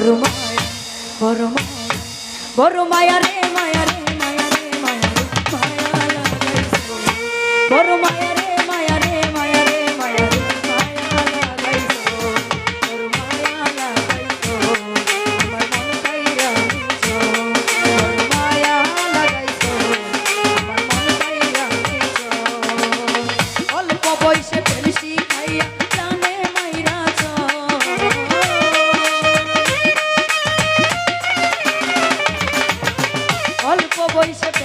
বড় মায়া বড় মায়া বড় মায়া রে। অল্প বয়সে প্রেম